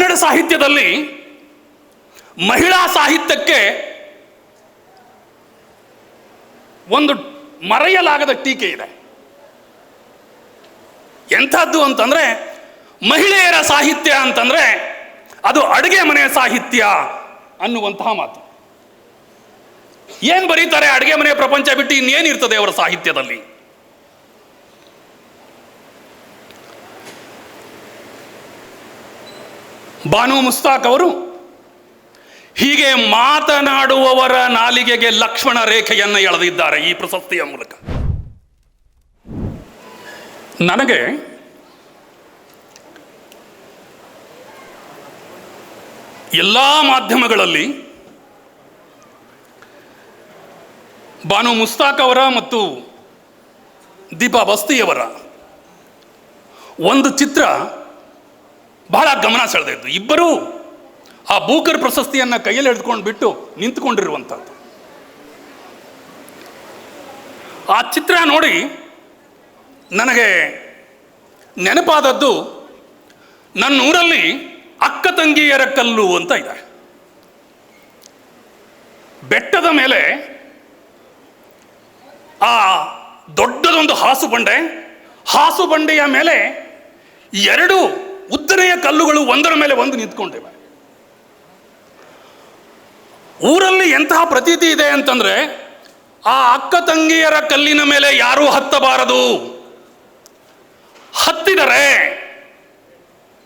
ಕನ್ನಡ ಸಾಹಿತ್ಯದಲ್ಲಿ ಮಹಿಳಾ ಸಾಹಿತ್ಯಕ್ಕೆ ಒಂದು ಮರೆಯಲಾಗದ ಟೀಕೆ ಇದೆ. ಎಂಥದ್ದು ಅಂತಂದ್ರೆ ಮಹಿಳೆಯರ ಸಾಹಿತ್ಯ ಅಂತಂದ್ರೆ ಅದು ಅಡುಗೆ ಮನೆಯ ಸಾಹಿತ್ಯ ಅನ್ನುವಂತಹ ಮಾತು. ಏನ್ ಬರೀತಾರೆ ಅಡುಗೆ ಮನೆಯ ಪ್ರಪಂಚ ಬಿಟ್ಟು ಇನ್ನೇನಿರ್ತದೆ ಅವರ ಸಾಹಿತ್ಯದಲ್ಲಿ? ಬಾನು ಮುಸ್ತಾಕ್ ಅವರು ಹೀಗೆ ಮಾತನಾಡುವವರ ನಾಲಿಗೆಗೆ ಲಕ್ಷ್ಮಣ ರೇಖೆಯನ್ನು ಎಳೆದಿದ್ದಾರೆ ಈ ಪ್ರಶಸ್ತಿಯ ಮೂಲಕ. ನನಗೆ ಎಲ್ಲ ಮಾಧ್ಯಮಗಳಲ್ಲಿ ಬಾನು ಮುಸ್ತಾಕ್ ಅವರ ಮತ್ತು ದೀಪಾ ಬಸ್ತಿಯವರ ಒಂದು ಚಿತ್ರ ಬಹಳ ಗಮನ ಸೆಳೆದಿದ್ದು ಇಬ್ಬರೂ ಆ ಬೂಕರ್ ಪ್ರಶಸ್ತಿಯನ್ನು ಕೈಯಲ್ಲಿ ಹಿಡಿದುಕೊಂಡು ಬಿಟ್ಟು ನಿಂತುಕೊಂಡಿರುವಂಥದ್ದು. ಆ ಚಿತ್ರ ನೋಡಿ ನನಗೆ ನೆನಪಾದದ್ದು ನನ್ನ ಊರಲ್ಲಿ ಅಕ್ಕ ತಂಗಿಯರ ಕಲ್ಲು ಅಂತ ಇದೆ. ಬೆಟ್ಟದ ಮೇಲೆ ಆ ದೊಡ್ಡದೊಂದು ಹಾಸು ಬಂಡೆ ಹಾಸು ಬಂಡೆಯ ಮೇಲೆ ಎರಡು ಉದ್ದನೆಯ ಕಲ್ಲುಗಳು ಒಂದರ ಮೇಲೆ ಒಂದು ನಿಂತ್ಕೊಂಡಿವೆ. ಊರಲ್ಲಿ ಎಂತಹ ಪ್ರತೀತಿ ಇದೆ ಅಂತಂದ್ರೆ, ಆ ಅಕ್ಕ ತಂಗಿಯರ ಕಲ್ಲಿನ ಮೇಲೆ ಯಾರೂ ಹತ್ತಬಾರದು. ಹತ್ತಿದರೆ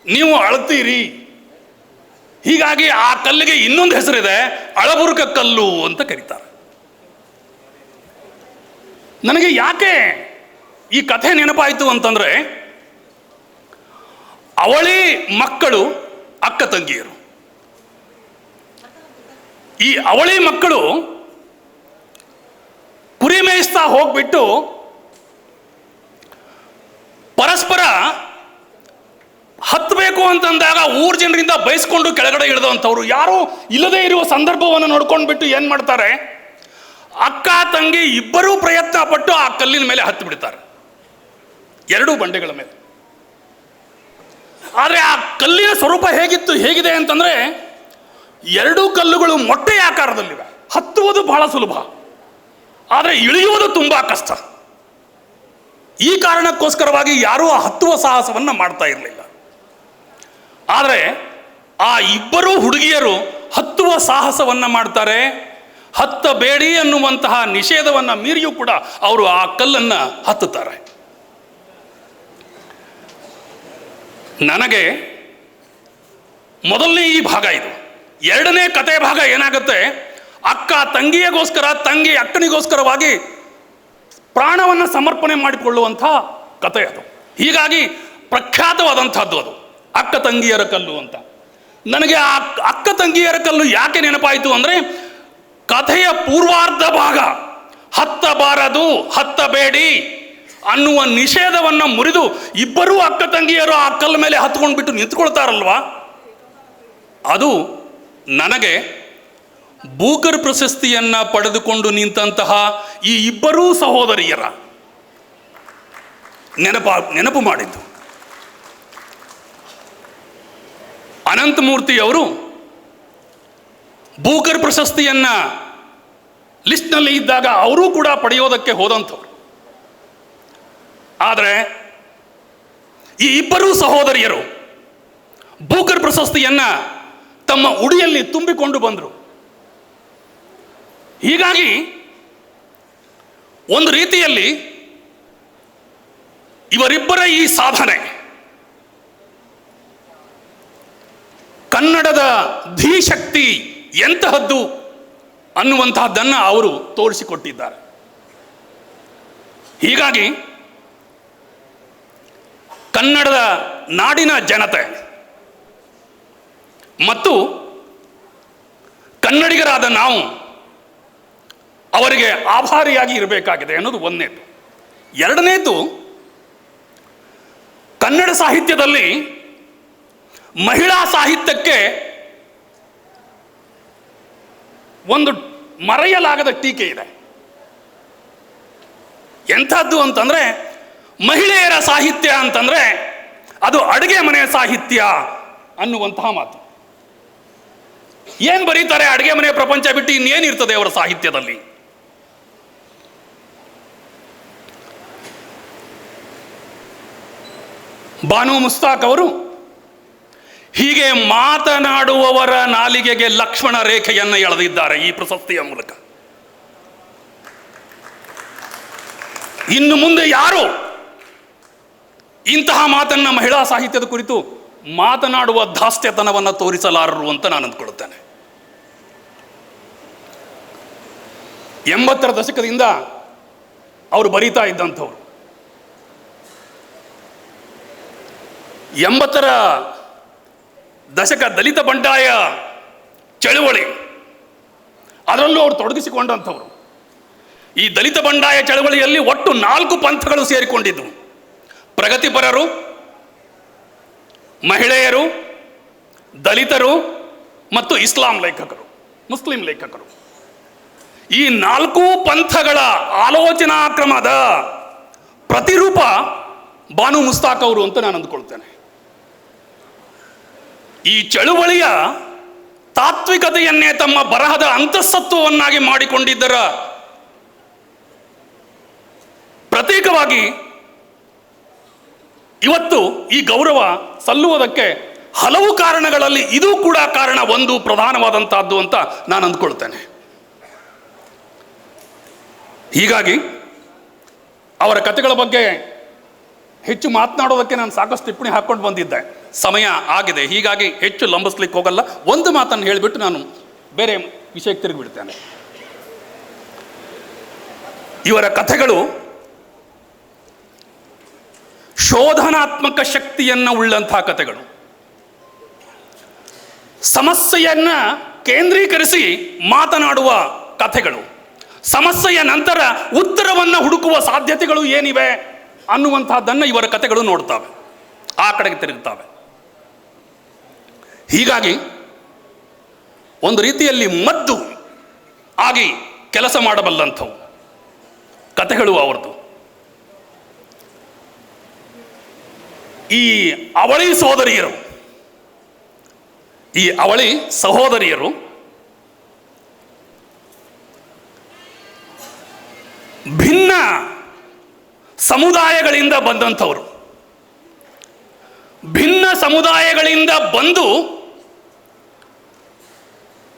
ನೀವು ಅಳ್ತೀರಿ. ಹೀಗಾಗಿ ಆ ಕಲ್ಲಿಗೆ ಇನ್ನೊಂದು ಹೆಸರಿದೆ, ಅಳಬುರುಕ ಕಲ್ಲು ಅಂತ ಕರೀತಾರೆ. ನನಗೆ ಯಾಕೆ ಈ ಕಥೆ ನೆನಪಾಯಿತು ಅಂತಂದ್ರೆ ಅವಳಿ ಮಕ್ಕಳು ಅಕ್ಕ ತಂಗಿಯರು. ಈ ಅವಳಿ ಮಕ್ಕಳು ಕುರಿ ಮೇಯಿಸ್ತಾ ಹೋಗ್ಬಿಟ್ಟು ಪರಸ್ಪರ ಹತ್ತಬೇಕು ಅಂತಂದಾಗ ಊರ್ ಜನರಿಂದ ಬಯಸ್ಕೊಂಡು ಕೆಳಗಡೆ ಇಳಿದಂಥವ್ರು. ಯಾರು ಇಲ್ಲದೆ ಇರುವ ಸಂದರ್ಭವನ್ನು ನೋಡ್ಕೊಂಡು ಬಿಟ್ಟು ಏನು ಮಾಡ್ತಾರೆ? ಅಕ್ಕ, ತಂಗಿ ಇಬ್ಬರೂ ಪ್ರಯತ್ನ ಪಟ್ಟು ಆ ಕಲ್ಲಿನ ಮೇಲೆ ಹತ್ತು ಬಿಡ್ತಾರೆ. ಎರಡೂ ಬಂಡೆಗಳ ಮೇಲೆ. ಆದರೆ ಆ ಕಲ್ಲಿನ ಸ್ವರೂಪ ಹೇಗಿತ್ತು, ಹೇಗಿದೆ ಅಂತಂದರೆ ಎರಡೂ ಕಲ್ಲುಗಳು ಮೊಟ್ಟೆ ಆಕಾರದಲ್ಲಿವೆ. ಹತ್ತುವುದು ಬಹಳ ಸುಲಭ. ಆದರೆ ಇಳಿಯುವುದು ತುಂಬ ಕಷ್ಟ. ಈ ಕಾರಣಕ್ಕೋಸ್ಕರವಾಗಿ ಯಾರೂ ಆ ಹತ್ತುವ ಸಾಹಸವನ್ನು ಮಾಡ್ತಾ ಇರಲಿಲ್ಲ. ಆದರೆ ಆ ಇಬ್ಬರು ಹುಡುಗಿಯರು ಹತ್ತುವ ಸಾಹಸವನ್ನು ಮಾಡ್ತಾರೆ. ಹತ್ತಬೇಡಿ ಅನ್ನುವಂತಹ ನಿಷೇಧವನ್ನು ಮೀರಿಯೂ ಕೂಡ ಅವರು ಆ ಕಲ್ಲನ್ನು ಹತ್ತುತ್ತಾರೆ. ನನಗೆ ಮೊದಲನೇ ಈ ಭಾಗ ಇದು. ಎರಡನೇ ಕತೆ ಭಾಗ ಏನಾಗುತ್ತೆ? ಅಕ್ಕ ತಂಗಿಯಗೋಸ್ಕರ, ತಂಗಿ ಅಕ್ಕನಿಗೋಸ್ಕರವಾಗಿ ಪ್ರಾಣವನ್ನು ಸಮರ್ಪಣೆ ಮಾಡಿಕೊಳ್ಳುವಂಥ ಕತೆ ಅದು. ಹೀಗಾಗಿ ಪ್ರಖ್ಯಾತವಾದಂಥದ್ದು ಅದು, ಅಕ್ಕ ತಂಗಿಯರ ಕಲ್ಲು ಅಂತ. ನನಗೆ ಆ ಅಕ್ಕ ತಂಗಿಯರ ಕಲ್ಲು ಯಾಕೆ ನೆನಪಾಯಿತು ಅಂದರೆ, ಕಥೆಯ ಪೂರ್ವಾರ್ಧ ಭಾಗ, ಹತ್ತಬಾರದು, ಹತ್ತಬೇಡಿ. ಅನ್ನುವ ನಿಷೇಧವನ್ನು ಮುರಿದು ಇಬ್ಬರೂ ಅಕ್ಕ ತಂಗಿಯರು ಆ ಕಲ್ಲ ಮೇಲೆ ಹತ್ಕೊಂಡು ಬಿಟ್ಟು ನಿಂತ್ಕೊಳ್ತಾರಲ್ವಾ? ಅದು ನನಗೆ ಬೂಕರ್ ಪ್ರಶಸ್ತಿಯನ್ನು ಪಡೆದುಕೊಂಡು ನಿಂತಹ ಈ ಇಬ್ಬರೂ ಸಹೋದರಿಯರ ನೆನಪ, ನೆನಪು ಮಾಡಿದ್ದು. ಅನಂತಮೂರ್ತಿ ಅವರು ಬೂಕರ್ ಪ್ರಶಸ್ತಿಯನ್ನು ಲಿಸ್ಟ್ನಲ್ಲಿ ಇದ್ದಾಗ ಅವರೂ ಕೂಡ ಪಡೆಯೋದಕ್ಕೆ ಹೋದಂಥವ್ರು. ಆದರೆ ಈ ಇಬ್ಬರೂ ಸಹೋದರಿಯರು ಬೂಕರ್ ಪ್ರಶಸ್ತಿಯನ್ನ ತಮ್ಮ ಉಡಿಯಲ್ಲಿ ತುಂಬಿಕೊಂಡು ಬಂದರು. ಹೀಗಾಗಿ ಒಂದು ರೀತಿಯಲ್ಲಿ ಇವರಿಬ್ಬರ ಈ ಸಾಧನೆ ಕನ್ನಡದ ಧೀಶಕ್ತಿ ಎಂತಹದ್ದು ಅನ್ನುವಂತಹದ್ದನ್ನು ಅವರು ತೋರಿಸಿಕೊಟ್ಟಿದ್ದಾರೆ. ಹೀಗಾಗಿ ಕನ್ನಡದ ನಾಡಿನ ಜನತೆ ಮತ್ತು ಕನ್ನಡಿಗರಾದ ನಾವು ಅವರಿಗೆ ಆಭಾರಿಯಾಗಿ ಇರಬೇಕಾಗಿದೆ ಅನ್ನೋದು ಒಂದನೇದು ಎರಡನೇದು, ಕನ್ನಡ ಸಾಹಿತ್ಯದಲ್ಲಿ ಮಹಿಳಾ ಸಾಹಿತ್ಯಕ್ಕೆ ಒಂದು ಮರೆಯಲಾಗದ ಟೀಕೆ ಇದೆ. ಎಂಥದ್ದು ಅಂತಂದ್ರೆ ಮಹಿಳೆಯರ ಸಾಹಿತ್ಯ ಅಂತಂದ್ರೆ ಅದು ಅಡುಗೆ ಮನೆ ಸಾಹಿತ್ಯ ಅನ್ನುವಂತಹ ಮಾತು. ಏನ್ ಬರೀತಾರೆ ಅಡುಗೆ ಮನೆ ಪ್ರಪಂಚ ಬಿಟ್ಟು ಇನ್ನೇನಿರ್ತದೆ ಅವರ ಸಾಹಿತ್ಯದಲ್ಲಿ? ಬಾನು ಮುಸ್ತಾಕ್ ಅವರು ಹೀಗೆ ಮಾತನಾಡುವವರ ನಾಲಿಗೆಗೆ ಲಕ್ಷ್ಮಣ ರೇಖೆಯನ್ನು ಎಳೆದಿದ್ದಾರೆ ಈ ಪ್ರಶಸ್ತಿಯ ಮೂಲಕ. ಇನ್ನು ಮುಂದೆ ಯಾರು ಇಂತಹ ಮಾತನ್ನ ಮಹಿಳಾ ಸಾಹಿತ್ಯದ ಕುರಿತು ಮಾತನಾಡುವ ಧಾಸ್ತ್ಯತನವನ್ನು ತೋರಿಸಲಾರರು ಅಂತ ನಾನು ಅಂದ್ಕೊಳ್ಳುತ್ತೇನೆ. ಎಂಬತ್ತರ ದಶಕದಿಂದ ಅವರು ಬರೀತಾ ಇದ್ದಂಥವ್ರು. ಎಂಬತ್ತರ ದಶಕ ದಲಿತ ಬಂಡಾಯ ಚಳುವಳಿ, ಅದರಲ್ಲೂ ಅವರು ತೊಡಗಿಸಿಕೊಂಡಂಥವ್ರು. ಈ ದಲಿತ ಬಂಡಾಯ ಚಳವಳಿಯಲ್ಲಿ ಒಟ್ಟು ನಾಲ್ಕು ಪಂಥಗಳು ಸೇರಿಕೊಂಡಿದ್ದವು ಪ್ರಗತಿಪರರು, ಮಹಿಳೆಯರು, ದಲಿತರು ಮತ್ತು ಇಸ್ಲಾಂ ಲೇಖಕರು, ಮುಸ್ಲಿಂ ಲೇಖಕರು. ಈ ನಾಲ್ಕು ಪಂಥಗಳ ಆಲೋಚನಾ ಕ್ರಮದ ಪ್ರತಿರೂಪ ಬಾನು ಮುಸ್ತಾಕ್ ಅವರು ಅಂತ ನಾನು ಅಂದುಕೊಳ್ತೇನೆ. ಈ ಚಳುವಳಿಯ ತಾತ್ವಿಕತೆಯನ್ನೇ ತಮ್ಮ ಬರಹದ ಅಂತಸ್ತತ್ವವನ್ನಾಗಿ ಮಾಡಿಕೊಂಡಿದ್ದರ ಪ್ರತ್ಯೇಕವಾಗಿ ಇವತ್ತು ಈ ಗೌರವ ಸಲ್ಲುವುದಕ್ಕೆ ಹಲವು ಕಾರಣಗಳಲ್ಲಿ ಇದು ಕೂಡ ಕಾರಣ ಒಂದು ಪ್ರಧಾನವಾದಂತಹದ್ದು ಅಂತ ನಾನು ಅಂದ್ಕೊಳ್ತೇನೆ. ಹೀಗಾಗಿ ಅವರ ಕಥೆಗಳ ಬಗ್ಗೆ ಹೆಚ್ಚು ಮಾತನಾಡೋದಕ್ಕೆ ನಾನು ಸಾಕಷ್ಟು ಟಿಪ್ಪಣಿ ಹಾಕ್ಕೊಂಡು ಬಂದಿದ್ದೆ. ಸಮಯ ಆಗಿದೆ, ಹೀಗಾಗಿ ಹೆಚ್ಚು ಲಂಬಿಸ್ಲಿಕ್ಕೆ ಹೋಗಲ್ಲ. ಒಂದು ಮಾತನ್ನು ಹೇಳಿಬಿಟ್ಟು ನಾನು ಬೇರೆ ವಿಷಯಕ್ಕೆ ತಿರುಗಿಬಿಡ್ತೇನೆ. ಇವರ ಕಥೆಗಳು ಶೋಧನಾತ್ಮಕ ಶಕ್ತಿಯನ್ನು ಉಳ್ಳಂತಹ ಕಥೆಗಳು. ಸಮಸ್ಯೆಯನ್ನು ಕೇಂದ್ರೀಕರಿಸಿ ಮಾತನಾಡುವ ಕಥೆಗಳು. ಸಮಸ್ಯೆಯ ನಂತರ ಉತ್ತರವನ್ನು ಹುಡುಕುವ ಸಾಧ್ಯತೆಗಳು ಏನಿವೆ ಅನ್ನುವಂತಹದ್ದನ್ನು ಇವರ ಕಥೆಗಳು ನೋಡ್ತವೆ. ಆ ಕಡೆಗೆ ತಿರುಗುತ್ತವೆ ಹೀಗಾಗಿ ಒಂದು ರೀತಿಯಲ್ಲಿ ಮದ್ದು ಆಗಿ ಕೆಲಸ ಮಾಡಬಲ್ಲಂಥವು. ಕಥೆಗಳು ಅವರದು. ಈ ಅವಳಿ ಸಹೋದರಿಯರು, ಈ ಅವಳಿ ಸಹೋದರಿಯರು ಭಿನ್ನ ಸಮುದಾಯಗಳಿಂದ ಬಂದಂಥವರು. ಭಿನ್ನ ಸಮುದಾಯಗಳಿಂದ ಬಂದು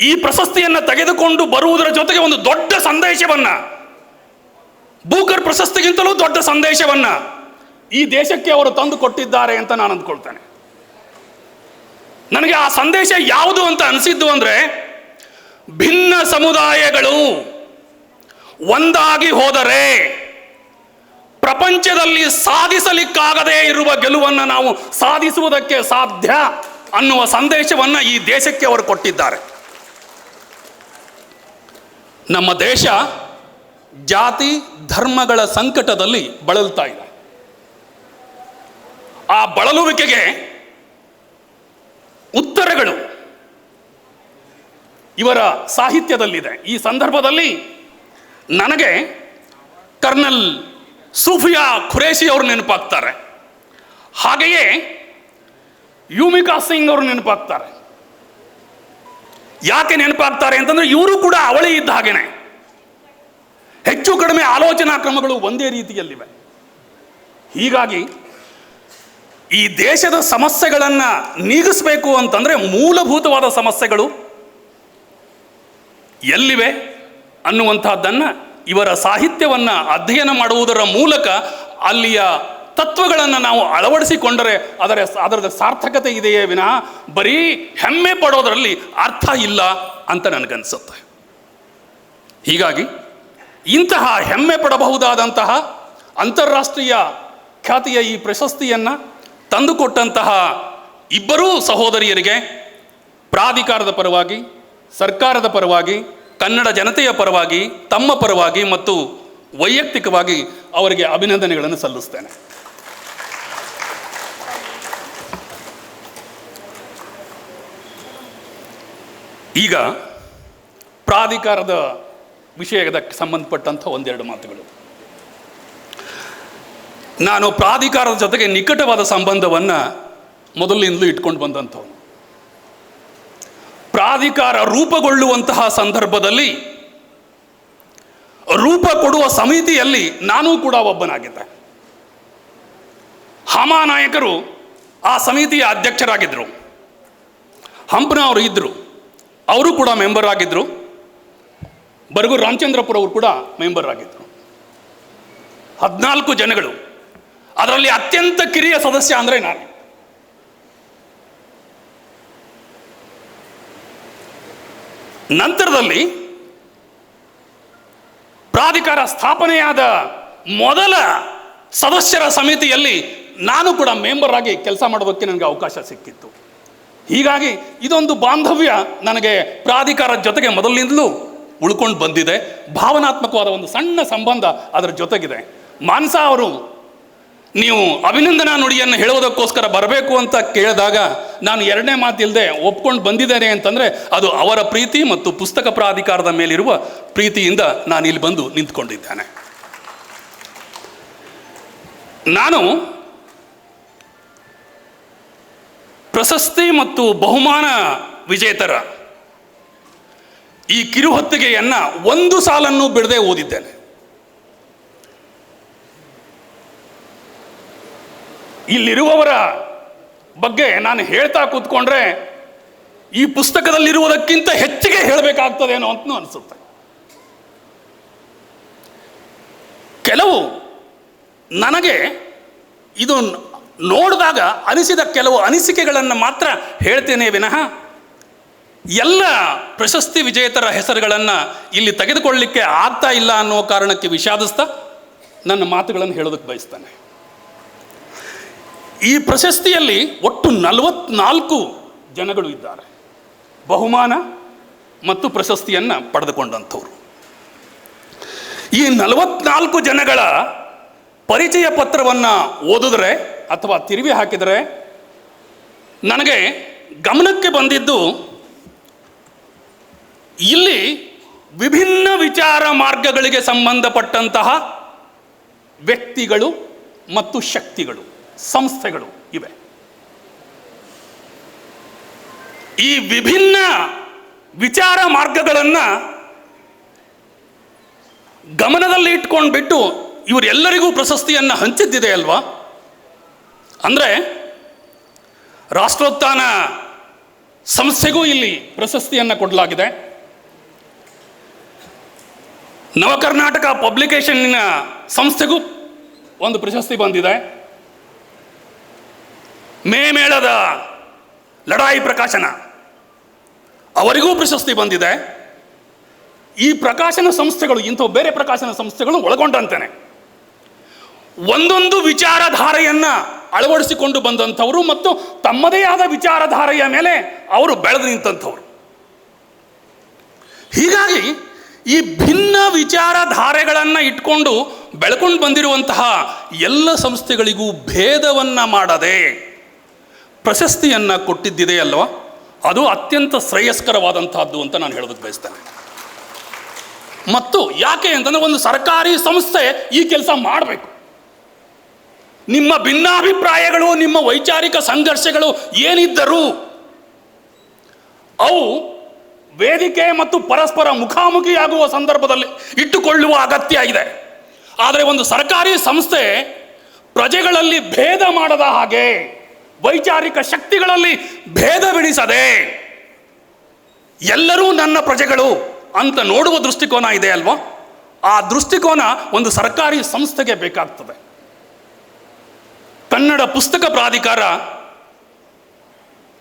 ಈ ಪ್ರಶಸ್ತಿಯನ್ನು ತೆಗೆದುಕೊಂಡು ಬರುವುದರ ಜೊತೆಗೆ ಒಂದು ದೊಡ್ಡ ಸಂದೇಶವನ್ನ, ಬೂಕರ್ ಪ್ರಶಸ್ತಿಗಿಂತಲೂ ದೊಡ್ಡ ಸಂದೇಶವನ್ನ ಈ ದೇಶಕ್ಕೆ ಅವರು ತಂದು ಕೊಟ್ಟಿದ್ದಾರೆ ಅಂತ ನಾನು ಅಂದ್ಕೊಳ್ತೇನೆ. ನನಗೆ ಆ ಸಂದೇಶ ಯಾವುದು ಅಂತ ಅನಿಸಿದ್ದು ಅಂದರೆ, ಭಿನ್ನ ಸಮುದಾಯಗಳು ಒಂದಾಗಿ ಹೋದರೆ ಪ್ರಪಂಚದಲ್ಲಿ ಸಾಧಿಸಲಿಕ್ಕಾಗದೇ ಇರುವ ಗೆಲುವನ್ನು ನಾವು ಸಾಧಿಸುವುದಕ್ಕೆ ಸಾಧ್ಯ ಅನ್ನುವ ಸಂದೇಶವನ್ನು ಈ ದೇಶಕ್ಕೆ ಅವರು ಕೊಟ್ಟಿದ್ದಾರೆ. ನಮ್ಮ ದೇಶ ಜಾತಿ, ಧರ್ಮಗಳ ಸಂಕಟದಲ್ಲಿ ಬಳಲ್ತಾ ಇದೆ. ಆ ಬಳಲುವಿಕೆಗೆ ಉತ್ತರಗಳು ಇವರ ಸಾಹಿತ್ಯದಲ್ಲಿದೆ. ಈ ಸಂದರ್ಭದಲ್ಲಿ ನನಗೆ ಕರ್ನಲ್ ಸೂಫಿಯಾ ಖುರೇಶಿ ಅವರು ನೆನಪಾಗ್ತಾರೆ. ಹಾಗೆಯೇ ಯೂಮಿಕಾ ಸಿಂಗ್ ಅವರು ನೆನಪಾಗ್ತಾರೆ. ಯಾಕೆ ನೆನಪಾಗ್ತಾರೆ ಅಂತಂದ್ರೆ ಇವರು ಕೂಡ ಅವಳಿ ಇದ್ದ ಹಾಗೇನೆ. ಹೆಚ್ಚು ಕಡಿಮೆ ಆಲೋಚನಾ ಕ್ರಮಗಳು ಒಂದೇ ರೀತಿಯಲ್ಲಿವೆ. ಹೀಗಾಗಿ ಈ ದೇಶದ ಸಮಸ್ಯೆಗಳನ್ನು ನೀಗಿಸಬೇಕು ಅಂತಂದರೆ ಮೂಲಭೂತವಾದ ಸಮಸ್ಯೆಗಳು ಎಲ್ಲಿವೆ ಅನ್ನುವಂತಹದ್ದನ್ನು ಇವರ ಸಾಹಿತ್ಯವನ್ನು ಅಧ್ಯಯನ ಮಾಡುವುದರ ಮೂಲಕ ಅಲ್ಲಿಯ ತತ್ವಗಳನ್ನು ನಾವು ಅಳವಡಿಸಿಕೊಂಡರೆ ಅದರ ಅದರ ಸಾರ್ಥಕತೆ ಇದೆಯೇ ವಿನಃ ಬರೀ ಹೆಮ್ಮೆ ಪಡೋದರಲ್ಲಿ ಅರ್ಥ ಇಲ್ಲ ಅಂತ ನನಗನ್ಸುತ್ತೆ. ಹೀಗಾಗಿ ಇಂತಹ ಹೆಮ್ಮೆ ಪಡಬಹುದಾದಂತಹ ಅಂತಾರಾಷ್ಟ್ರೀಯ ಖ್ಯಾತಿಯ ಈ ಪ್ರಶಸ್ತಿಯನ್ನು ತಂದುಕೊಟ್ಟಂತಹ ಇಬ್ಬರೂ ಸಹೋದರಿಯರಿಗೆ ಪ್ರಾಧಿಕಾರದ ಪರವಾಗಿ, ಸರ್ಕಾರದ ಪರವಾಗಿ, ಕನ್ನಡ ಜನತೆಯ ಪರವಾಗಿ, ತಮ್ಮ ಪರವಾಗಿ ಮತ್ತು ವೈಯಕ್ತಿಕವಾಗಿ ಅವರಿಗೆ ಅಭಿನಂದನೆಗಳನ್ನು ಸಲ್ಲಿಸ್ತೇನೆ. ಈಗ ಪ್ರಾಧಿಕಾರದ ವಿಷಯದ ಸಂಬಂಧಪಟ್ಟಂಥ ಒಂದೆರಡು ಮಾತುಗಳು. ನಾನು ಪ್ರಾಧಿಕಾರದ ಜೊತೆಗೆ ನಿಕಟವಾದ ಸಂಬಂಧವನ್ನು ಮೊದಲಿನಿಂದಲೂ ಇಟ್ಕೊಂಡು ಬಂದಂಥವನು. ಪ್ರಾಧಿಕಾರ ರೂಪುಗೊಳ್ಳುವಂತಹ ಸಂದರ್ಭದಲ್ಲಿ ರೂಪ ಕೊಡುವ ಸಮಿತಿಯಲ್ಲಿ ನಾನೂ ಕೂಡ ಒಬ್ಬನಾಗಿದ್ದೆ. ಹಾಮಾನಾಯಕರು ಆ ಸಮಿತಿಯ ಅಧ್ಯಕ್ಷರಾಗಿದ್ದರು ಹಂಪನವರು ಇದ್ದರು ಅವರು ಕೂಡ ಮೆಂಬರ್ ಆಗಿದ್ದರು ಬರಗೂರು ರಾಮಚಂದ್ರಪುರ ಅವರು ಕೂಡ ಮೆಂಬರ್ ಆಗಿದ್ದರು ಹದಿನಾಲ್ಕು ಜನಗಳು. ಅದರಲ್ಲಿ ಅತ್ಯಂತ ಕಿರಿಯ ಸದಸ್ಯ ಅಂದರೆ ನಾನು. ನಂತರದಲ್ಲಿ ಪ್ರಾಧಿಕಾರ ಸ್ಥಾಪನೆಯಾದ ಮೊದಲ ಸದಸ್ಯರ ಸಮಿತಿಯಲ್ಲಿ ನಾನು ಕೂಡ ಮೆಂಬರ್ ಆಗಿ ಕೆಲಸ ಮಾಡೋದಕ್ಕೆ ನನಗೆ ಅವಕಾಶ ಸಿಕ್ಕಿತ್ತು. ಹೀಗಾಗಿ ಇದೊಂದು ಬಾಂಧವ್ಯ ನನಗೆ ಪ್ರಾಧಿಕಾರದ ಜೊತೆಗೆ ಮೊದಲಿನಿಂದಲೂ ಉಳ್ಕೊಂಡು ಬಂದಿದೆ. ಭಾವನಾತ್ಮಕವಾದ ಒಂದು ಸಣ್ಣ ಸಂಬಂಧ ಅದರ ಜೊತೆಗಿದೆ. ಮಾನ್ಸಾ ಅವರು ನೀವು ಅಭಿನಂದನಾ ನುಡಿಯನ್ನು ಹೇಳೋದಕ್ಕೋಸ್ಕರ ಬರಬೇಕು ಅಂತ ಕೇಳಿದಾಗ ನಾನು ಎರಡನೇ ಮಾತಿಲ್ಲದೆ ಒಪ್ಕೊಂಡು ಬಂದಿದ್ದೇನೆ ಅಂತಂದರೆ ಅದು ಅವರ ಪ್ರೀತಿ ಮತ್ತು ಪುಸ್ತಕ ಪ್ರಾಧಿಕಾರದ ಮೇಲಿರುವ ಪ್ರೀತಿಯಿಂದ ನಾನು ಇಲ್ಲಿ ಬಂದು ನಿಂತ್ಕೊಂಡಿದ್ದೇನೆ. ನಾನು ಪ್ರಶಸ್ತಿ ಮತ್ತು ಬಹುಮಾನ ವಿಜೇತರ ಈ ಕಿರುಹೊತ್ತಿಗೆಯನ್ನು ಒಂದು ಸಾಲನ್ನು ಬಿಡದೆ ಓದಿದ್ದೇನೆ. ಇಲ್ಲಿರುವವರ ಬಗ್ಗೆ ನಾನು ಹೇಳ್ತಾ ಕೂತ್ಕೊಂಡ್ರೆ ಈ ಪುಸ್ತಕದಲ್ಲಿರುವುದಕ್ಕಿಂತ ಹೆಚ್ಚಿಗೆ ಹೇಳಬೇಕಾಗ್ತದೇನೋ ಅಂತ ಅನಿಸುತ್ತೆ. ಕೆಲವು ನನಗೆ ಇದು ನೋಡಿದಾಗ ಅನಿಸಿದ ಕೆಲವು ಅನಿಸಿಕೆಗಳನ್ನು ಮಾತ್ರ ಹೇಳ್ತೇನೆ ವಿನಃ ಎಲ್ಲ ಪ್ರಶಸ್ತಿ ವಿಜೇತರ ಹೆಸರುಗಳನ್ನು ಇಲ್ಲಿ ತೆಗೆದುಕೊಳ್ಳಲಿಕ್ಕೆ ಆಗ್ತಾ ಇಲ್ಲ ಅನ್ನೋ ಕಾರಣಕ್ಕೆ ವಿಷಾದಿಸ್ತಾ ನನ್ನ ಮಾತುಗಳನ್ನು ಹೇಳೋದಕ್ಕೆ ಬಯಸ್ತಾನೆ. ಈ ಪ್ರಶಸ್ತಿಯಲ್ಲಿ ಒಟ್ಟು ನಲವತ್ನಾಲ್ಕು ಜನಗಳು ಇದ್ದಾರೆ. ಬಹುಮಾನ ಮತ್ತು ಪ್ರಶಸ್ತಿಯನ್ನು ಪಡೆದುಕೊಂಡಂಥವ್ರು. ಈ ನಲವತ್ನಾಲ್ಕು ಜನಗಳ ಪರಿಚಯ ಪತ್ರವನ್ನು ಓದಿದ್ರೆ ಅಥವಾ ತಿರುವಿ ಹಾಕಿದರೆ ನನಗೆ ಗಮನಕ್ಕೆ ಬಂದಿದ್ದು ಇಲ್ಲಿ ವಿಭಿನ್ನ ವಿಚಾರ ಮಾರ್ಗಗಳಿಗೆ ಸಂಬಂಧಪಟ್ಟಂತಹ ವ್ಯಕ್ತಿಗಳು ಮತ್ತು ಶಕ್ತಿಗಳು. ಸಂಸ್ಥೆಗಳು ಇವೆ. ಈ ವಿಭಿನ್ನ ವಿಚಾರ ಮಾರ್ಗಗಳನ್ನು ಗಮನದಲ್ಲಿ ಇಟ್ಕೊಂಡು ಬಿಟ್ಟು ಇವರೆಲ್ಲರಿಗೂ ಪ್ರಶಸ್ತಿಯನ್ನು ಹಂಚಿದ್ದಿದೆ ಅಲ್ವಾ? ಅಂದರೆ ರಾಷ್ಟ್ರೋತ್ಥಾನ ಸಂಸ್ಥೆಗೂ ಇಲ್ಲಿ ಪ್ರಶಸ್ತಿಯನ್ನು ಕೊಡಲಾಗಿದೆ. ನವಕರ್ನಾಟಕ ಪಬ್ಲಿಕೇಶನ್ನಿನ ಸಂಸ್ಥೆಗೂ ಒಂದು ಪ್ರಶಸ್ತಿ ಬಂದಿದೆ. ಮೇ ಮೇಳದ ಲಡಾಯಿ ಪ್ರಕಾಶನ. ಅವರಿಗೂ ಪ್ರಶಸ್ತಿ ಬಂದಿದೆ. ಈ ಪ್ರಕಾಶನ ಸಂಸ್ಥೆಗಳು, ಇಂಥವು ಬೇರೆ ಪ್ರಕಾಶನ ಸಂಸ್ಥೆಗಳು ಒಳಗೊಂಡಂತೆನೆ. ಒಂದೊಂದು ವಿಚಾರಧಾರೆಯನ್ನ ಅಳವಡಿಸಿಕೊಂಡು ಬಂದಂಥವರು ಮತ್ತು ತಮ್ಮದೇ ಆದ ವಿಚಾರಧಾರೆಯ ಮೇಲೆ ಅವರು ಬೆಳೆದು ನಿಂತಂಥವ್ರು. ಹೀಗಾಗಿ ಈ ಭಿನ್ನ ವಿಚಾರಧಾರೆಗಳನ್ನು ಇಟ್ಕೊಂಡು ಬೆಳ್ಕೊಂಡು ಬಂದಿರುವಂತಹ ಎಲ್ಲ ಸಂಸ್ಥೆಗಳಿಗೂ ಭೇದವನ್ನು ಮಾಡದೆ ಪ್ರಶಸ್ತಿಯನ್ನು ಕೊಟ್ಟಿದ್ದಿದೆ ಅಲ್ವಾ? ಅದು ಅತ್ಯಂತ ಶ್ರೇಯಸ್ಕರವಾದಂತಹದ್ದು ಅಂತ ನಾನು ಹೇಳೋದಕ್ಕೆ ಬಯಸ್ತೇನೆ. ಮತ್ತು ಯಾಕೆ ಅಂತಂದ್ರೆ ಒಂದು ಸರ್ಕಾರಿ ಸಂಸ್ಥೆ ಈ ಕೆಲಸ ಮಾಡಬೇಕು. ನಿಮ್ಮ ಭಿನ್ನಾಭಿಪ್ರಾಯಗಳು, ನಿಮ್ಮ ವೈಚಾರಿಕ ಸಂಘರ್ಷಗಳು ಏನಿದ್ದರೂ ಅವು ವೇದಿಕೆ ಮತ್ತು ಪರಸ್ಪರ ಮುಖಾಮುಖಿಯಾಗುವ ಸಂದರ್ಭದಲ್ಲಿ ಇಟ್ಟುಕೊಳ್ಳುವ ಅಗತ್ಯ ಇದೆ. ಆದರೆ ಒಂದು ಸರ್ಕಾರಿ ಸಂಸ್ಥೆ ಪ್ರಜೆಗಳಲ್ಲಿ ಭೇದ ಮಾಡದ ಹಾಗೆ ವೈಚಾರಿಕ ಶಕ್ತಿಗಳಲ್ಲಿ ಭೇದವಿಡಿಸದೆ ಎಲ್ಲರೂ ನನ್ನ ಪ್ರಜೆಗಳು ಅಂತ ನೋಡುವ ದೃಷ್ಟಿಕೋನ ಇದೆ ಅಲ್ವಾ? ಆ ದೃಷ್ಟಿಕೋನ ಒಂದು ಸರ್ಕಾರಿ ಸಂಸ್ಥೆಗೆ ಬೇಕಾಗ್ತದೆ. ಕನ್ನಡ ಪುಸ್ತಕ ಪ್ರಾಧಿಕಾರ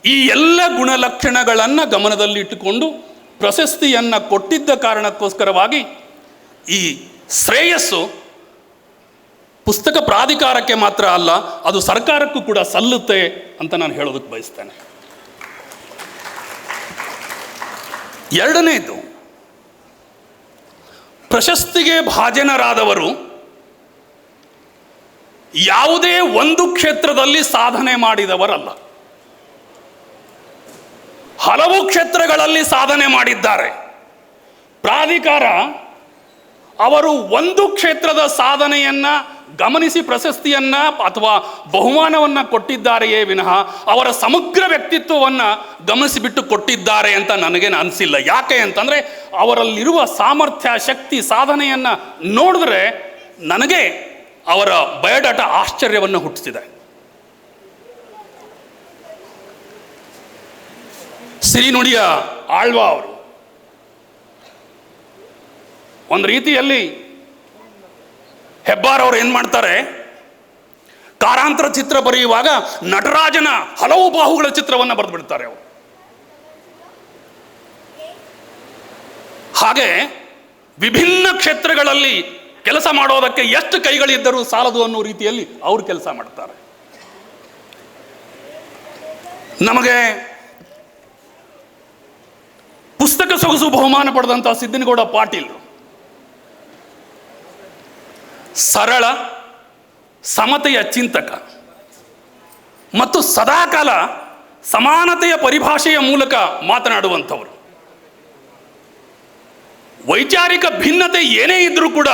ಈ ಎಲ್ಲ ಗುಣಲಕ್ಷಣಗಳನ್ನು ಗಮನದಲ್ಲಿಟ್ಟುಕೊಂಡು ಪ್ರಶಸ್ತಿಯನ್ನು ಕೊಟ್ಟಿದ್ದ ಕಾರಣಕ್ಕೋಸ್ಕರವಾಗಿ ಈ ಶ್ರೇಯಸ್ಸು ಪುಸ್ತಕ ಪ್ರಾಧಿಕಾರಕ್ಕೆ ಮಾತ್ರ ಅಲ್ಲ, ಅದು ಸರ್ಕಾರಕ್ಕೂ ಕೂಡ ಸಲ್ಲುತ್ತೆ ಅಂತ ನಾನು ಹೇಳೋದಕ್ಕೆ ಬಯಸ್ತೇನೆ. ಎರಡನೇದು, ಪ್ರಶಸ್ತಿಗೆ ಭಾಜನರಾದವರು ಯಾವುದೇ ಒಂದು ಕ್ಷೇತ್ರದಲ್ಲಿ ಸಾಧನೆ ಮಾಡಿದವರಲ್ಲ. ಹಲವು ಕ್ಷೇತ್ರಗಳಲ್ಲಿ ಸಾಧನೆ ಮಾಡಿದ್ದಾರೆ. ಪ್ರಾಧಿಕಾರ ಅವರು ಒಂದು ಕ್ಷೇತ್ರದ ಸಾಧನೆಯನ್ನ ಗಮನಿಸಿ ಪ್ರಶಸ್ತಿಯನ್ನ ಅಥವಾ ಬಹುಮಾನವನ್ನ ಕೊಟ್ಟಿದ್ದಾರೆಯೇ ವಿನಃ ಅವರ ಸಮಗ್ರ ವ್ಯಕ್ತಿತ್ವವನ್ನ ಗಮನಿಸಿಬಿಟ್ಟು ಕೊಟ್ಟಿದ್ದಾರೆ ಅಂತ ನನಗೇನು ಅನಿಸಿಲ್ಲ. ಯಾಕೆ ಅಂತಂದ್ರೆ ಅವರಲ್ಲಿರುವ ಸಾಮರ್ಥ್ಯ, ಶಕ್ತಿ, ಸಾಧನೆಯನ್ನ ನೋಡಿದ್ರೆ ನನಗೆ ಅವರ ಬಯೋಡಾಟ ಆಶ್ಚರ್ಯವನ್ನು ಹುಟ್ಟಿಸಿದೆ. ಸಿರಿನುಡಿಯ ಆಳ್ವ ಅವರು. ಒಂದು ರೀತಿಯಲ್ಲಿ ಹೆಬ್ಬಾರ್ ಅವರು ಏನು ಮಾಡ್ತಾರೆ? ಕಾರಾಂತರ ಚಿತ್ರ ಬರೆಯುವಾಗ ನಟರಾಜನ ಹಲವು ಬಾಹುಗಳ ಚಿತ್ರವನ್ನು ಬರೆದು ಬಿಡ್ತಾರೆ ಅವರು. ಹಾಗೆ ವಿಭಿನ್ನ ಕ್ಷೇತ್ರಗಳಲ್ಲಿ ಕೆಲಸ ಮಾಡೋದಕ್ಕೆ ಎಷ್ಟು ಕೈಗಳಿದ್ದರೂ ಸಾಲದು ಅನ್ನೋ ರೀತಿಯಲ್ಲಿ ಅವರು ಕೆಲಸ ಮಾಡ್ತಾರೆ. ನಮಗೆ ಪುಸ್ತಕ ಸೊಗಸು ಬಹುಮಾನ ಪಡೆದಂಥ ಸಿದ್ದನಗೌಡ ಪಾಟೀಲ್ ಸರಳ, ಸಮತೆಯ ಚಿಂತಕ. ಮತ್ತು ಸದಾಕಾಲ ಸಮಾನತೆಯ ಪರಿಭಾಷೆಯ ಮೂಲಕ ಮಾತನಾಡುವಂಥವರು. ವೈಚಾರಿಕ ಭಿನ್ನತೆ ಏನೇ ಇದ್ರೂ ಕೂಡ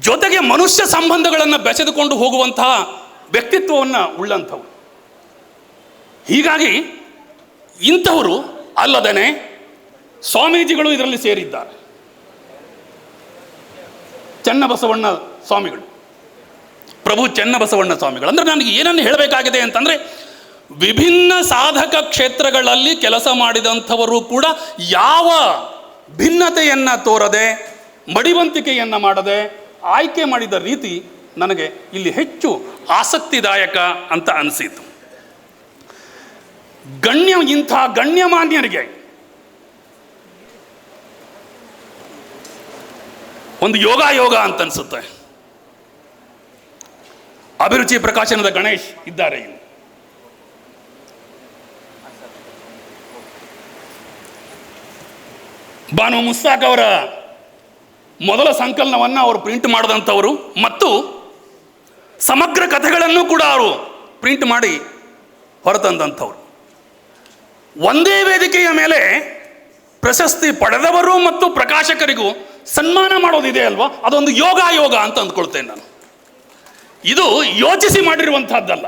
ಜೊತೆಗೆ ಮನುಷ್ಯ ಸಂಬಂಧಗಳನ್ನು ಬೆಸೆದುಕೊಂಡು ಹೋಗುವಂತಹ ವ್ಯಕ್ತಿತ್ವವನ್ನು ಉಳ್ಳಂಥವ್ರು. ಹೀಗಾಗಿ ಇಂಥವರು ಅಲ್ಲದೇ ಸ್ವಾಮೀಜಿಗಳು ಇದರಲ್ಲಿ ಸೇರಿದ್ದಾರೆ. ಚನ್ನಬಸವಣ್ಣ ಸ್ವಾಮಿಗಳು. ಪ್ರಭು ಚನ್ನಬಸವಣ್ಣ ಸ್ವಾಮಿಗಳು. ಅಂದ್ರೆ ನನಗೆ ಏನನ್ನು ಹೇಳಬೇಕಾಗಿದೆ ಅಂತಂದರೆ, ವಿಭಿನ್ನ ಸಾಧಕ ಕ್ಷೇತ್ರಗಳಲ್ಲಿ ಕೆಲಸ ಮಾಡಿದಂಥವರು ಕೂಡ ಯಾವ ಭಿನ್ನತೆಯನ್ನು ತೋರದೆ, ಮಡಿವಂತಿಕೆಯನ್ನು ಮಾಡದೆ, ಆಯ್ಕೆ ಮಾಡಿದ ರೀತಿ ನನಗೆ ಇಲ್ಲಿ ಹೆಚ್ಚು ಆಸಕ್ತಿದಾಯಕ ಅಂತ ಅನಿಸಿತು. ಗಣ್ಯ ಇಂಥ ಗಣ್ಯಮಾನ್ಯರಿಗೆ ಒಂದು ಯೋಗ ಯೋಗ ಅಂತ ಅನ್ಸುತ್ತೆ. ಅಭಿರುಚಿ ಪ್ರಕಾಶನದ ಗಣೇಶ್ ಇದ್ದಾರೆ ಇಲ್ಲಿ. ಬಾನು ಮುಸ್ತಾಕ್ ಅವರ ಮೊದಲ ಸಂಕಲನವನ್ನು ಅವರು ಪ್ರಿಂಟ್ ಮಾಡಿದಂಥವರು ಮತ್ತು ಸಮಗ್ರ ಕಥೆಗಳನ್ನು ಕೂಡ ಅವರು ಪ್ರಿಂಟ್ ಮಾಡಿ ಹೊರತಂದಂಥವ್ರು. ಒಂದೇ ವೇದಿಕೆಯ ಮೇಲೆ ಪ್ರಶಸ್ತಿ ಪಡೆದವರು ಮತ್ತು ಪ್ರಕಾಶಕರಿಗೂ ಸನ್ಮಾನ ಮಾಡೋದಿದೆ ಅಲ್ವಾ? ಅದೊಂದು ಯೋಗ ಯೋಗ ಅಂತ ಅಂದ್ಕೊಳ್ತೇನೆ ನಾನು. ಇದು ಯೋಚಿಸಿ ಮಾಡಿರುವಂತಹದ್ದಲ್ಲ.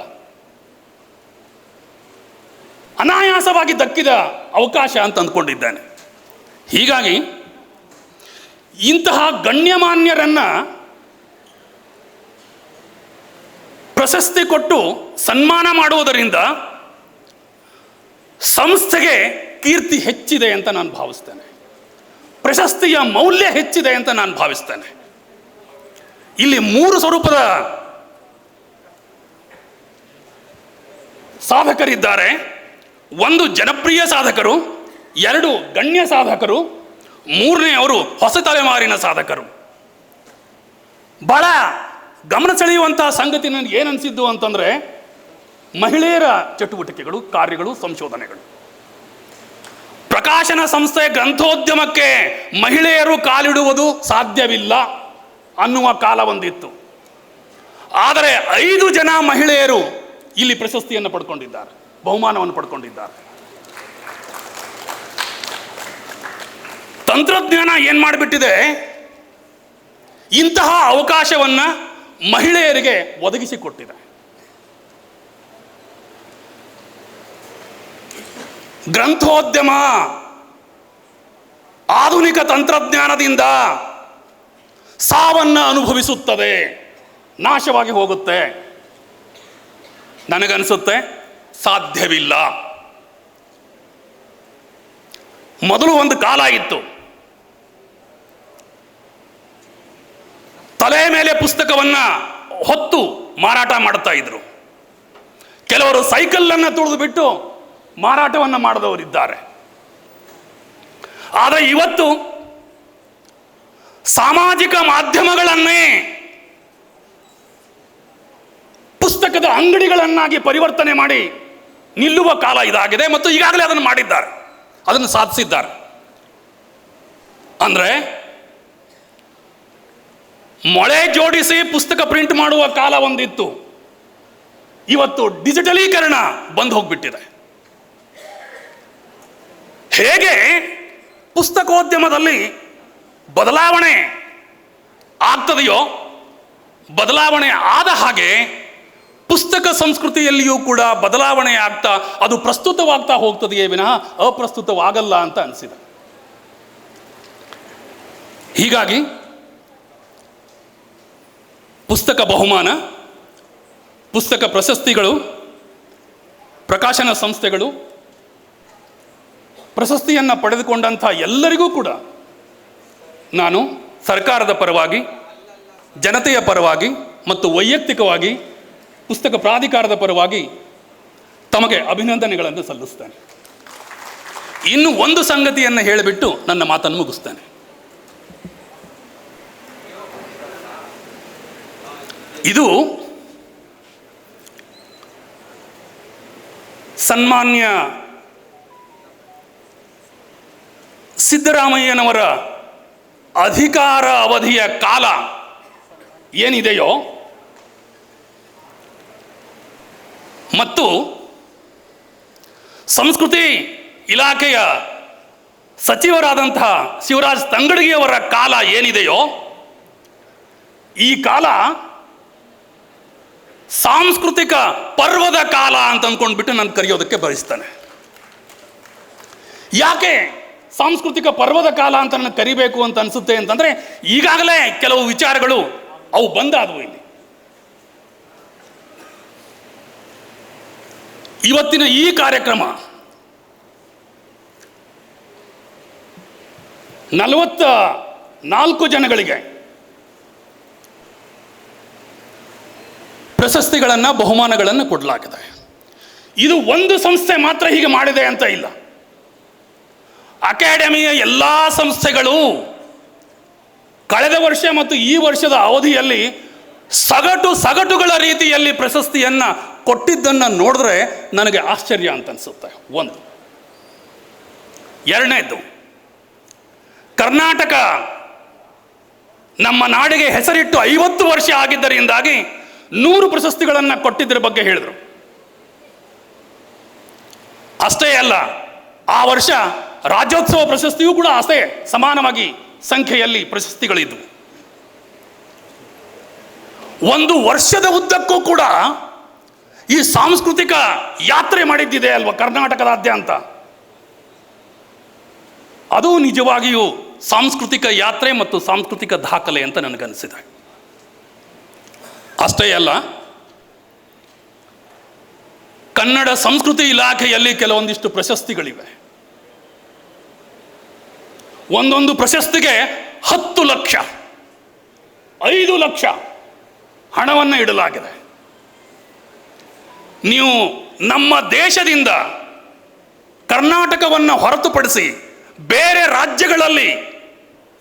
ಅನಾಯಾಸವಾಗಿ ದಕ್ಕಿದ ಅವಕಾಶ ಅಂತ ಅಂದ್ಕೊಂಡಿದ್ದಾನೆ. ಹೀಗಾಗಿ ಇಂತಹ ಗಣ್ಯಮಾನ್ಯರನ್ನ ಪ್ರಶಸ್ತಿ ಕೊಟ್ಟು ಸನ್ಮಾನ ಮಾಡುವುದರಿಂದ ಸಂಸ್ಥೆಗೆ ಕೀರ್ತಿ ಹೆಚ್ಚಿದೆ ಅಂತ ನಾನು ಭಾವಿಸ್ತೇನೆ. ಪ್ರಶಸ್ತಿಯ ಮೌಲ್ಯ ಹೆಚ್ಚಿದೆ ಅಂತ ನಾನು ಭಾವಿಸ್ತೇನೆ. ಇಲ್ಲಿ ಮೂರು ಸ್ವರೂಪದ ಸಾಧಕರಿದ್ದಾರೆ. ಒಂದು ಜನಪ್ರಿಯ ಸಾಧಕರು, ಎರಡು ಗಣ್ಯ ಸಾಧಕರು, ಮೂರನೇ ಅವರು ಹೊಸ ತಲೆಮಾರಿನ ಸಾಧಕರು. ಬಹಳ ಗಮನ ಸೆಳೆಯುವಂತಹ ಸಂಗತಿ ನನಗೆ ಏನು ಅಂತಂದ್ರೆ ಮಹಿಳೆಯರ ಚಟುವಟಿಕೆಗಳು, ಕಾರ್ಯಗಳು, ಸಂಶೋಧನೆಗಳು. ಪ್ರಕಾಶನ ಸಂಸ್ಥೆ ಗ್ರಂಥೋದ್ಯಮಕ್ಕೆ ಮಹಿಳೆಯರು ಕಾಲಿಡುವುದು ಸಾಧ್ಯವಿಲ್ಲ ಅನ್ನುವ ಕಾಲ ಒಂದಿತ್ತು ಆದರೆ ಐದು ಜನ ಮಹಿಳೆಯರು ಇಲ್ಲಿ ಪ್ರಶಸ್ತಿಯನ್ನು ಪಡ್ಕೊಂಡಿದ್ದಾರೆ, ಬಹುಮಾನವನ್ನು ಪಡ್ಕೊಂಡಿದ್ದಾರೆ. ತಂತ್ರಜ್ಞಾನ ಏನು ಮಾಡಿಬಿಟ್ಟಿದೆ? ಇಂತಹ ಅವಕಾಶವನ್ನ ಮಹಿಳೆಯರಿಗೆ ಒದಗಿಸಿಕೊಟ್ಟಿದೆ. ಗ್ರಂಥೋದ್ಯಮ, ಆಧುನಿಕ ತಂತ್ರಜ್ಞಾನದಿಂದ ಸಾವನ್ನ ಅನುಭವಿಸುತ್ತದೆ, ನಾಶವಾಗಿ ಹೋಗುತ್ತೆ. ನನಗನ್ಸುತ್ತೆ, ಸಾಧ್ಯವಿಲ್ಲ. ಮೊದಲು ಒಂದು ಕಾಲ ಇತ್ತು. ತಲೆ ಮೇಲೆ ಪುಸ್ತಕವನ್ನ ಹೊತ್ತು ಮಾರಾಟ ಮಾಡ್ತಾ ಇದ್ರು. ಕೆಲವರು ಸೈಕಲ್ಲನ್ನು ತುಳಿದು ಬಿಟ್ಟು ಮಾರಾಟವನ್ನು ಮಾಡಿದವರಿದ್ದಾರೆ. ಆದರೆ ಇವತ್ತು ಸಾಮಾಜಿಕ ಮಾಧ್ಯಮಗಳನ್ನೇ ಪುಸ್ತಕದ ಅಂಗಡಿಗಳನ್ನಾಗಿ ಪರಿವರ್ತನೆ ಮಾಡಿ ನಿಲ್ಲುವ ಕಾಲ ಇದಾಗಿದೆ ಮತ್ತು ಈಗಾಗಲೇ ಅದನ್ನು ಮಾಡಿದ್ದಾರೆ, ಅದನ್ನು ಸಾಧಿಸಿದ್ದಾರೆ. ಅಂದ್ರೆ ಮೊಳೆ ಜೋಡಿಸಿ ಪುಸ್ತಕ ಪ್ರಿಂಟ್ ಮಾಡುವ ಕಾಲ ಒಂದಿತ್ತು. ಇವತ್ತು ಡಿಜಿಟಲೀಕರಣ ಬಂದು ಹೋಗ್ಬಿಟ್ಟಿದೆ. ಹೇಗೆ ಪುಸ್ತಕೋದ್ಯಮದಲ್ಲಿ ಬದಲಾವಣೆ ಆಗ್ತದೆಯೋ, ಬದಲಾವಣೆ ಆದ ಹಾಗೆ ಪುಸ್ತಕ ಸಂಸ್ಕೃತಿಯಲ್ಲಿಯೂ ಕೂಡ ಬದಲಾವಣೆ ಆಗ್ತಾ, ಅದು ಪ್ರಸ್ತುತವಾಗ್ತಾ ಹೋಗ್ತದೆಯೇ ವಿನಃ ಅಪ್ರಸ್ತುತವಾಗಲ್ಲ ಅಂತ ಅನಿಸಿದೆ. ಹೀಗಾಗಿ ಪುಸ್ತಕ ಬಹುಮಾನ, ಪುಸ್ತಕ ಪ್ರಶಸ್ತಿಗಳು, ಪ್ರಕಾಶನ ಸಂಸ್ಥೆಗಳು ಪ್ರಶಸ್ತಿಯನ್ನು ಪಡೆದುಕೊಂಡಂಥ ಎಲ್ಲರಿಗೂ ಕೂಡ ನಾನು ಸರ್ಕಾರದ ಪರವಾಗಿ, ಜನತೆಯ ಪರವಾಗಿ ಮತ್ತು ವೈಯಕ್ತಿಕವಾಗಿ, ಪುಸ್ತಕ ಪ್ರಾಧಿಕಾರದ ಪರವಾಗಿ ತಮಗೆ ಅಭಿನಂದನೆಗಳನ್ನು ಸಲ್ಲಿಸ್ತೇನೆ. ಇನ್ನು ಒಂದು ಸಂಗತಿಯನ್ನು ಹೇಳಿಬಿಟ್ಟು ನನ್ನ ಮಾತನ್ನು ಮುಗಿಸ್ತೇನೆ. ಇದು ಸನ್ಮಾನ್ಯ ಸಿದ್ದರಾಮಯ್ಯನವರ ಅಧಿಕಾರ ಅವಧಿಯ ಕಾಲ ಏನಿದೆಯೋ ಮತ್ತು ಸಂಸ್ಕೃತಿ ಇಲಾಖೆಯ ಸಚಿವರಾದಂತಹ ಶಿವರಾಜ್ ತಂಗಡಗಿಯವರ ಕಾಲ ಏನಿದೆಯೋ ಈ ಕಾಲ ಸಾಂಸ್ಕೃತಿಕ ಪರ್ವದ ಕಾಲ ಅಂತ ಅಂದ್ಕೊಂಡ್ಬಿಟ್ಟು ನಾನು ಕರೆಯೋದಕ್ಕೆ ಬಯಸ್ತಾನೆ. ಯಾಕೆ? ಸಾಂಸ್ಕೃತಿಕ ಪರ್ವದ ಕಾಲ ಅಂತ ನನಗೆ ಕರಿಬೇಕು ಅಂತ ಅನಿಸುತ್ತೆ ಅಂತಂದರೆ ಈಗಾಗಲೇ ಕೆಲವು ವಿಚಾರಗಳು ಅವು ಬಂದಾದವು ಇಲ್ಲಿ. ಇವತ್ತಿನ ಈ ಕಾರ್ಯಕ್ರಮ ನಲವತ್ತ ನಾಲ್ಕು ಜನಗಳಿಗೆ ಪ್ರಶಸ್ತಿಗಳನ್ನು ಬಹುಮಾನಗಳನ್ನು ಕೊಡಲಾಗಿದೆ. ಇದು ಒಂದು ಸಂಸ್ಥೆ ಮಾತ್ರ ಹೀಗೆ ಮಾಡಿದೆ ಅಂತ ಇಲ್ಲ. ಅಕಾಡೆಮಿಯ ಎಲ್ಲ ಸಂಸ್ಥೆಗಳು ಕಳೆದ ವರ್ಷ ಮತ್ತು ಈ ವರ್ಷದ ಅವಧಿಯಲ್ಲಿ ಸಗಟು ಸಗಟುಗಳ ರೀತಿಯಲ್ಲಿ ಪ್ರಶಸ್ತಿಯನ್ನು ಕೊಟ್ಟಿದ್ದನ್ನು ನೋಡಿದ್ರೆ ನನಗೆ ಆಶ್ಚರ್ಯ ಅಂತ ಅನಿಸುತ್ತೆ. ಒಂದು. ಎರಡನೇದು ಕರ್ನಾಟಕ ನಮ್ಮ ನಾಡಿಗೆ ಹೆಸರಿಟ್ಟು ಐವತ್ತು ವರ್ಷ ಆಗಿದ್ದರಿಂದಾಗಿ ನೂರು ಪ್ರಶಸ್ತಿಗಳನ್ನು ಕೊಟ್ಟಿದ್ದರ ಬಗ್ಗೆ ಹೇಳಿದರು. ಅಷ್ಟೇ ಅಲ್ಲ, ಆ ವರ್ಷ ರಾಜ್ಯೋತ್ಸವ ಪ್ರಶಸ್ತಿಯೂ ಕೂಡ ಅಷ್ಟೇ ಸಮಾನವಾಗಿ ಸಂಖ್ಯೆಯಲ್ಲಿ ಪ್ರಶಸ್ತಿಗಳಿದ್ದವು ಒಂದು ವರ್ಷದ ಉದ್ದಕ್ಕೂ ಕೂಡ ಈ ಸಾಂಸ್ಕೃತಿಕ ಯಾತ್ರೆ ಮಾಡಿದ್ದಿದೆ ಅಲ್ವಾ ಕರ್ನಾಟಕದಾದ್ಯಂತ? ಅದು ನಿಜವಾಗಿಯೂ ಸಾಂಸ್ಕೃತಿಕ ಯಾತ್ರೆ ಮತ್ತು ಸಾಂಸ್ಕೃತಿಕ ದಾಖಲೆ ಅಂತ ನನಗನ್ನಿಸಿದೆ ಅಷ್ಟೇ ಅಲ್ಲ, ಕನ್ನಡ ಸಂಸ್ಕೃತಿ ಇಲಾಖೆಯಲ್ಲಿ ಕೆಲವೊಂದಿಷ್ಟು ಪ್ರಶಸ್ತಿಗಳಿವೆ. ಒಂದೊಂದು ಪ್ರಶಸ್ತಿಗೆ ಹತ್ತು ಲಕ್ಷ, ಐದು ಲಕ್ಷ ಹಣವನ್ನು ಇಡಲಾಗಿದೆ. ನೀವು ನಮ್ಮ ದೇಶದಿಂದ ಕರ್ನಾಟಕವನ್ನು ಹೊರತುಪಡಿಸಿ ಬೇರೆ ರಾಜ್ಯಗಳಲ್ಲಿ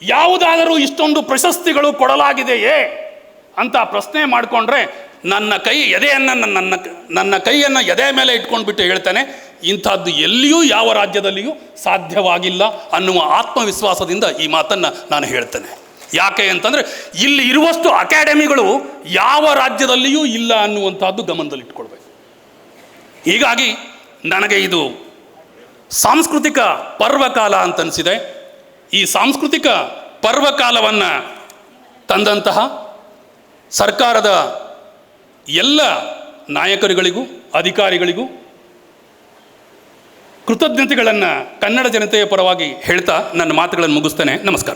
ಯಾವುದಾದರೂ ಇಷ್ಟೊಂದು ಪ್ರಶಸ್ತಿಗಳು ಕೊಡಲಾಗಿದೆಯೇ ಅಂತ ಪ್ರಶ್ನೆ ಮಾಡಿಕೊಂಡ್ರೆ ನನ್ನ ಕೈ ಎದೆಯನ್ನು ನನ್ನ ನನ್ನ ಕೈಯನ್ನು ಎದೆ ಮೇಲೆ ಇಟ್ಕೊಂಡ್ಬಿಟ್ಟು ಹೇಳ್ತೇನೆ. ಇಂಥದ್ದು ಎಲ್ಲಿಯೂ ಯಾವ ರಾಜ್ಯದಲ್ಲಿಯೂ ಸಾಧ್ಯವಾಗಿಲ್ಲ ಅನ್ನುವ ಆತ್ಮವಿಶ್ವಾಸದಿಂದ ಈ ಮಾತನ್ನು ನಾನು ಹೇಳ್ತೇನೆ. ಯಾಕೆ ಅಂತಂದರೆ ಇಲ್ಲಿ ಇರುವಷ್ಟು ಅಕಾಡೆಮಿಗಳು ಯಾವ ರಾಜ್ಯದಲ್ಲಿಯೂ ಇಲ್ಲ ಅನ್ನುವಂಥದ್ದು ಗಮನದಲ್ಲಿಟ್ಕೊಳ್ಬೇಕು. ಹೀಗಾಗಿ ನನಗೆ ಇದು ಸಾಂಸ್ಕೃತಿಕ ಪರ್ವಕಾಲ ಅಂತ ಅನಿಸಿದೆ ಈ ಸಾಂಸ್ಕೃತಿಕ ಪರ್ವಕಾಲವನ್ನು ತಂದಂತಹ ಸರ್ಕಾರದ ಎಲ್ಲ ನಾಯಕರುಗಳಿಗೂ, ಅಧಿಕಾರಿಗಳಿಗೂ ಕೃತಜ್ಞತೆಗಳನ್ನು ಕನ್ನಡ ಜನತೆಯ ಪರವಾಗಿ ಹೇಳ್ತಾ ನನ್ನ ಮಾತುಗಳನ್ನು ಮುಗಿಸ್ತೇನೆ. ನಮಸ್ಕಾರ.